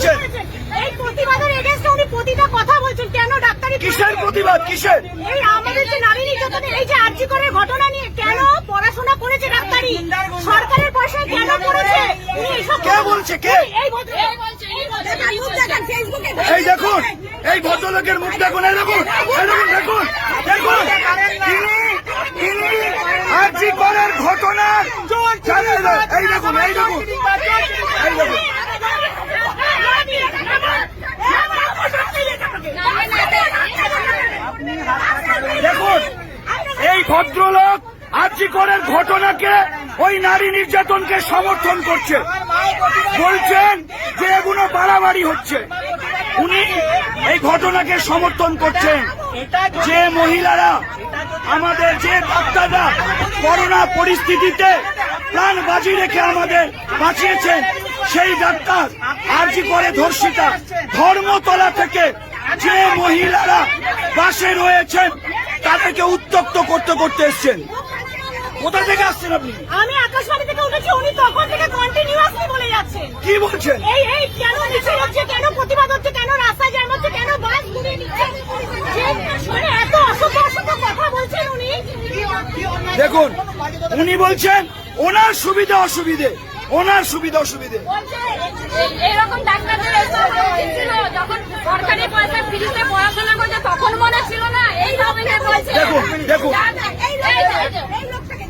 বলছেন? এই প্রতিবাদের এগেনস্টে উনি প্রতিটা কথা বলছেন। কেন ডাক্তারি কিসের প্রতিবাদ? কিসের? এই আমাদের যে নারী নির্যাতনে এই যে আর্জি করে ঘটনা নিয়ে কেন পড়াশোনা করেছে ডাক্তারি? সরকারের পয়সায় কেন করেছে? কে বলছে, কে? এই ভদ্র- এই বলছে, এই ভদ্র- দেখেন, এই ভদ্রলোকের মুখ দেখুন এই দেখুন দেখুন দেখুন দেখুন। তিনি তিনি আরজি করের ঘটনা এই দেখুন এই দেখুন। এই দেখুন দেখুন। ভদ্রলোক আরজি করের ঘটনাকে ওই নারী নির্যাতনকে সমর্থন করছে। বলছেন যে এগুলো বাড়াবাড়ি হচ্ছে। উনি এই ঘটনাকে সমর্থন করছেন যে মহিলারা আমাদের যে ডাক্তাররা করোনা পরিস্থিতিতে প্রাণ বাজি রেখে আমাদের বাঁচিয়েছেন, সেই ডাক্তার আরজি করে ধর্ষিতা ধর্মতলা থেকে যে মহিলারা বাসে রয়েছেন, তাদেরকে উত্তক্ত করতে করতে এসছেন? কোথা থেকে আসছেন আপনি? আমি আকাশবাণী থেকে উঠেছি উনি তখন থেকে কন্টিনিউয়াসলি বলে যাচ্ছেন। কি বলছেন? এই এই কেন মিছিল হচ্ছে কেন প্রতিবাদ হচ্ছে কেন রাস্তায় জ্যাম হচ্ছে কেন বাস ঘুরিয়ে নিচ্ছে? মানে এত অসভ্য অসভ্য কথা বলছেন উনি। দেখুন উনি বলছেন ওনার সুবিধা অসুবিধে ওনার সুবিধা অসুবিধে। এরকম ডাক্তারদের এসব উচিত ছিল যখন সরকারি পয়সা ফ্রিতে পড়াশোনা করছে তখন মনে ছিল না এই ধরনের বলছে দেখুন, দেখুন। এই যে, এই যে, এই যে। দেখুন যার দিক- এই যে, এই যে। নামিয়ে দিন ওনাকে, নামান।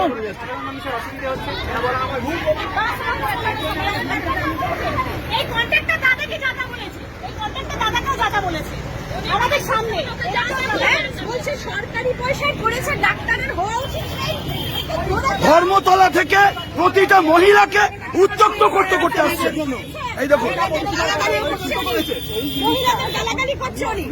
আমি শুনুন এই কন্ট্রাক্টর দাদাকে যাতা বলেছে। এই কন্ট্রাক্টর দাদাকেও যাতা বলেছে। আমাদের সামনে। হ্যাঁ? বলছে সরকারি পয়সায় করেছে ডাক্তারের হওয়া উচিত ধর্মতলা থেকে প্রতিটা মহিলাকে উত্তক্ত করতে করতে আসছে। এই দেখুন গালাগালি করছে উনি। মহিলাদের গালাগালি করছে উনি।